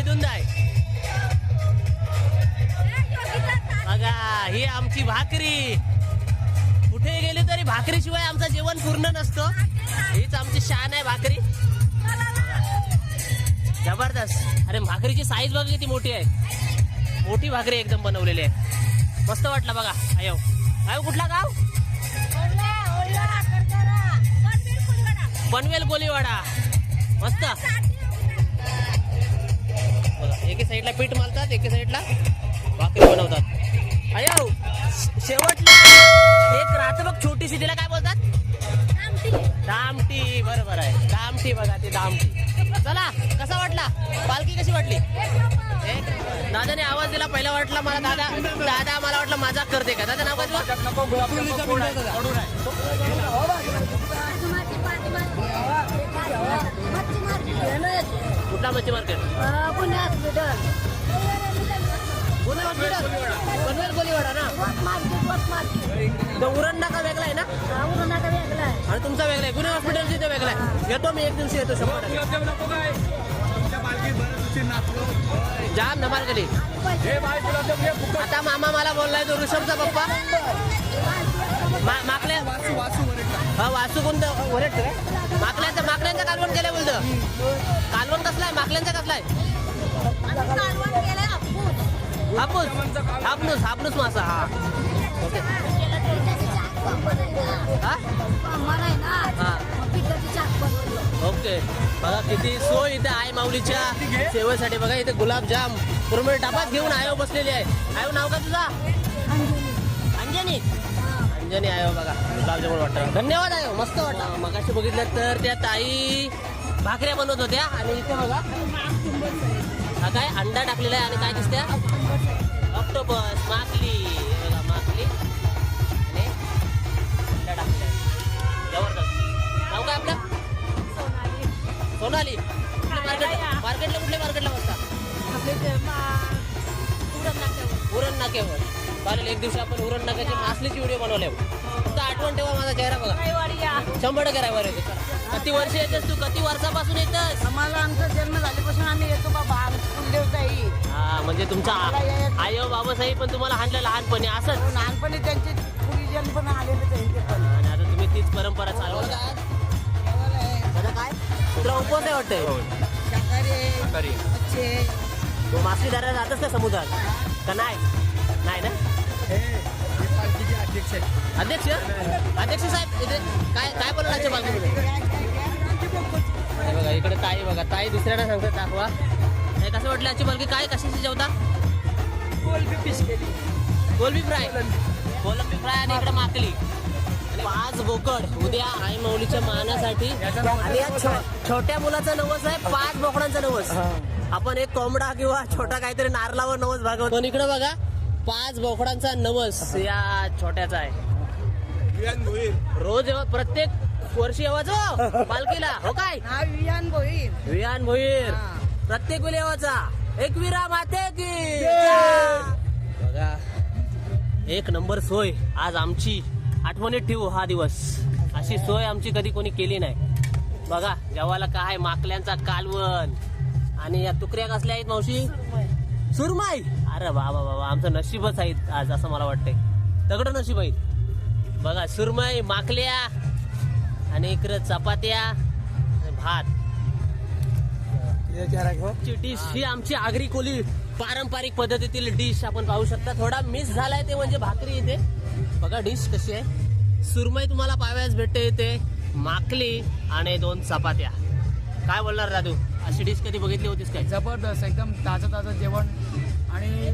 हे बघा ही आमची भाकरी. कुठे गेली तरी भाकरीशिवाय आमचं जेवण पूर्ण नसतं. हीच आमची शान आहे भाकरी. जबरदस्त. अरे भाकरीची साईज बघा किती मोठी आहे. मोठी भाकरी एकदम बनवलेली आहे. मस्त वाटलं बघा. अयो आयो कुठला गाव? पनवेल गोलीवाडा मस्त. एके साईडला पीठ मारतात एके साईडला भाकरी बनवतात. अयो शे- शेवटला एक राहतं बघ छोटीशी तिला काय बोलतात? दामटी बरोबर आहे. दामटी बघा ती दामटी. चला कसा वाटला? पालखी कशी वाटली? दादाने आवाज दिला पहिला वाटला मला दादा दादा मला वाटलं मजाक करते का? दादा नाव काय तुझं? कुठला मच्छी मार्केट पुणे हॉस्पिटल पनवेल गोलीवाडा ना? तो उरण नाका वेगळा आहे ना? आणि तुमचा वेगळा आहे. गुन्हे हॉस्पिटल तिथे वेगळा आहे. येतो मी एक दिवशी येतो शंभर. जाम धमाल केली. आता मामा मला बोललाय तो ऋषभचा पप्पा. माकल्या? हा वासू कोणतं? वरेट काय माकल्यांचं माकल्यांचं कालवण केलंय बोलतं. कालवण कसला आहे? माकल्यांचा कसला आहे? हापूस. हापणूस हापणूस मासा हा. ओके. हा? ओके. बघा किती सोय इथे आहे माऊलीच्या सेवेसाठी. बघा इथे गुलाबजाम. पूर्ण डबात घेऊन आयो बसलेली आहे. आयो नाव का तुझा? अंजनी. अंजनी आयो बघा. गुलाबजामुन वाटतं. धन्यवाद आयो. मस्त वाटतं मगाशी बघितलं तर त्या ताई भाकऱ्या बनवत होत्या. आणि इथे बघा. हा काय? अंडा टाकलेला आहे. आणि काय दिसत्या? ऑक्टोबस माकली. बघा माकली. आणि अंडा टाकलेला आहे. जबरदस्त. नाव काय आपलं? सोनाली. मार्केट मार्केटला? कुठल्या मार्केटला बसता? उरण नाक्यावर चालेल एक दिवशी आपण उरण नाक्याची मासलीची व्हिडिओ बनवले फक्त आठवण ठेवा माझा चेहरा बघा. शंभर टक्के रायवर येतो. किती वर्ष येतेस तू? किती वर्षापासून येतस? आम्हाला आमचा जन्म झाल्यापासून आम्ही येतो बाबा कुलदेवताई हा म्हणजे तुमचा आई बाबासाहेब पण तुम्हाला हाणलं लहानपणी असंच? लहानपणी त्यांचे गुरुजन पण आलेले त्यांचे पण. आणि आता तुम्ही तीच परंपरा चालवत. काय? तुला उपवास आहे वाटतंय? शाकाहारी मासली धरायला जातच का समुद्रात? का नाही? नाही ना? अध्यक्ष? अध्यक्ष साहेब इथे काय काय पालखीमध्ये हे बघा इकडे ताई बघा. ताई दुसऱ्याला सांगतात दाखवा. हे कसं वाटलं याची पालखी काय कशाची जेवता? कोलबी फ्राय? कोलंबी. फ्राय आणि इकडे माकली. आणि पाच बोकड उद्या आई मौलीच्या मानासाठी. आणि या छोट्या मुलाचा नवस आहे पाच बोकडांचा नवस. आपण एक कोंबडा किंवा छोटा काहीतरी नारलावर नवस भागवत. इकडे बघा पाच बोकडांचा नवस या छोट्याचा आहे. रोज येवा प्रत्येक वर्षी येवाच पालखीला. हो काय? हा विहान भोईर. विहान भोईर. हा. प्रत्येक वेळी येवाचा एक विरा माते की. बघा एक नंबर सोय आज आमची. आठवणीत ठेवू हा दिवस. अशी सोय आमची कधी कोणी केली नाही. बघा जेवायला काय माकल्यांचा कालवण. आणि या तुकड्या कसल्या आहेत मावशी? सुरमाई. अरे बाबा बाबा आमचं नशीबच आहेत आज असं मला वाटतंय. दगड नशीब आहेत बघा सुरमई माकल्या आणि इकडं चपात्या आणि भात. डिश ही आमची आगरी कोली पारंपरिक पद्धतीतील डिश आपण पाहू शकता. थोडा मिस झालाय ते म्हणजे भाकरी इथे. बघा डिश कशी आहे. सुरमई तुम्हाला पाहाव्यास भेटते इथे. माकली आणि दोन चपात्या. काय बोलणार राजू अशी डिश कधी बघितली होतीस काय? जबरदस्त एकदम ताजं ताजं जेवण. आणि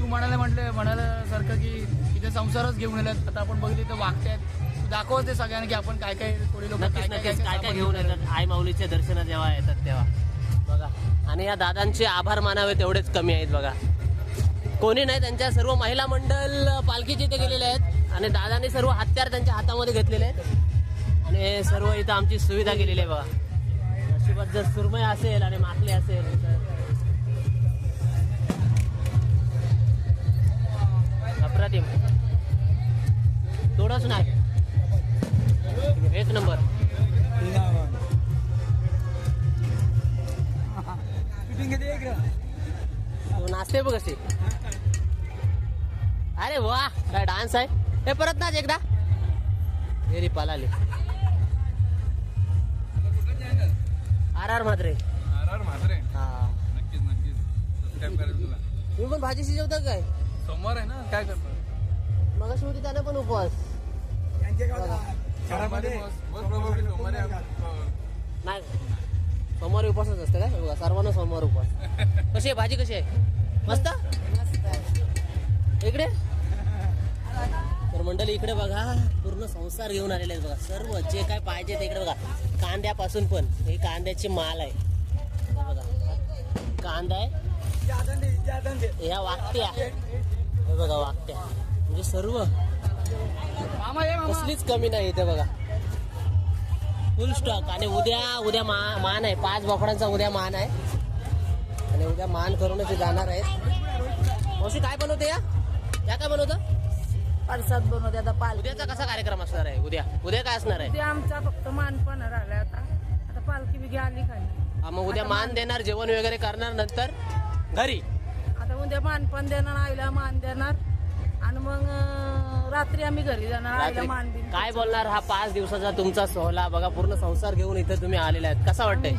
तू म्हणाले म्हटले म्हणाल्यासारखं की इथे संसारच घेऊन येतात आता आपण बघितले तर वागतायत. तू दाखवते सगळ्यांना की आपण काय काय कोणी लोक नक्कीच काय काय घेऊन येतात? आई माऊलीच्या दर्शनात जेव्हा येतात तेव्हा. बघा. आणि या दादांचे आभार मानावे तेवढेच कमी आहेत बघा. कोणी नाही त्यांच्या सर्व महिला मंडळ पालखीचे इथे गेलेले आहेत. आणि दादाने सर्व हत्यार त्यांच्या हातामध्ये घेतलेले आहेत. आणि सर्व इथं आमची सुविधा केलेली आहे बघा. नशिबात जर सुरमय असेल आणि माकले असेल तर अप्रतिम थोडंच नाही एक नंबर शूटिंग तू नाचते बघ कशी अरे वा काय डान्स आहे? हे परत नाच एकदा. हेरी पालाले. R R Mhatre. R R Mhatre. हा. नक्कीच नक्कीच. सबस्क्राईब करेल तुला. तुम्ही पण भाजी शिजवता काय? सोमवार आहे ना? काय करणार मग होती त्याने पण उपवास. नाही. सोमवारी उपवासच असतं काय? बघा सर्वांना सोमवार उपवास. कशी आहे भाजी कशी आहे? मस्त? इकडे? तर मंडळी इकडे बघा पूर्ण संसार घेऊन आलेले आहेत बघा. सर्व जे काय पाहिजे ते इकडे बघा. कांद्यापासून पण. हे कांद्याची माल आहे. बघा. कांदा आहे. ह्या वाकट्या. हे बघा वाकट्या. म्हणजे सर्व कसलीच कमी नाही इथे बघा. फुल स्टॉक आणि उद्या उद्या मा मान आहे. पाच बोकडांचा उद्या मान आहे. आणि उद्या मान करूनच ते जाणार आहेत. मावशी काय बनवते या? या काय बनवतं? परसाद बनवते आता पालखी उद्याचा कसा कार्यक्रम असणार आहे? उद्या. उद्या काय असणार आहे? ते आमचा फक्त मानपण राहिलाय आता. आता पालखी बिगी आली खाली हा, मग उद्या मान देणार जेवण वगैरे करणार नंतर? घरी? आता उद्या मानपण देणार आईला मान देणार. आणि मग रात्री आम्ही घरी जाणार आईला रात्री मान बिन काय बोलणार हा पाच दिवसाचा तुमचा सोहळा? बघा पूर्ण संसार घेऊन इथे तुम्ही आलेले आहेत. कसा वाटतंय?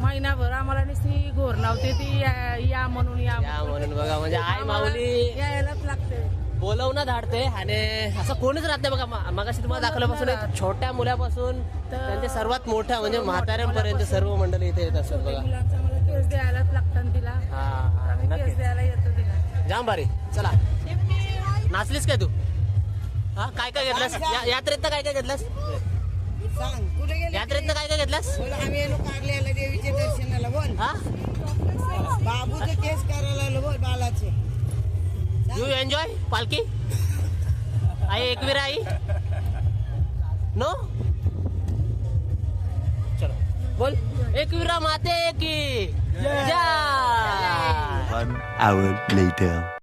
महिनाभर आम्हाला नुसती घोर लावते ती या या म्हणून या या म्हणून. बघा म्हणजे आई आम्हाला माऊली. यायलाच लागते बोलवणं धाडते आणि असं कोणीच राहत नाही बघा मा- मगाशी तुम्हाला दाखवल्यापासून एक छोट्या मुलापासून त्यांचे सर्वात मोठ्या म्हणजे म्हाताऱ्यांपर्यंत सर्व मंडळी इथे येत असतात बघा. मुलांचा मला केस द्यायलाच लागतात तिला. हा हा आम्ही केस द्यायला येतो तिला. जाम भारी चला. नाचलीस काय तू? हा काय काय घेतलास? या- यात्रेतनं काय काय घेतलास? सांग कुठे गेले यात्रेतनं काय काय घेतलास? बोल आम्ही येलो कारल्याला देवीच्या दर्शनाला बोल. हा? बाबूचे केस करायला आलो बोल बालाचे. यू एन्जॉय पालखी? आई एकवीरा आई. नो चलो. बोल. एकवीरा माते की. जय One hour later.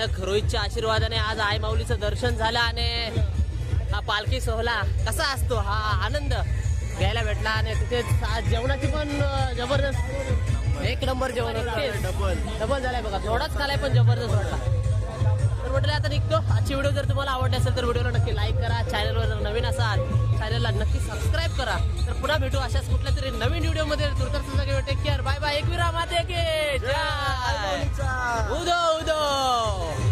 भयानक रोहितच्या आशीर्वादाने आज आई माऊलीचं दर्शन झालं आणि हा पालखी सोहळा कसा असतो? हा आनंद घ्यायला भेटला आणि तिथे आज जेवणाची पण जबरदस्त. एक नंबर जेवण डबल. डबल झालाय बघा. थोडाच खालाय पण जबरदस्त वाटला. तर म्हटलं आता निघतो. आजची व्हिडिओ जर तुम्हाला आवडली असेल तर व्हिडिओला नक्की लाईक करा. चॅनलवर जर नवीन असाल चॅनलला नक्की सबस्क्राईब करा. तर पुन्हा भेटू अशाच कुठल्या तरी नवीन व्हिडिओमध्ये दूरदर्शन सगळे take care bye bye Ekvira माते के. उदो उदो.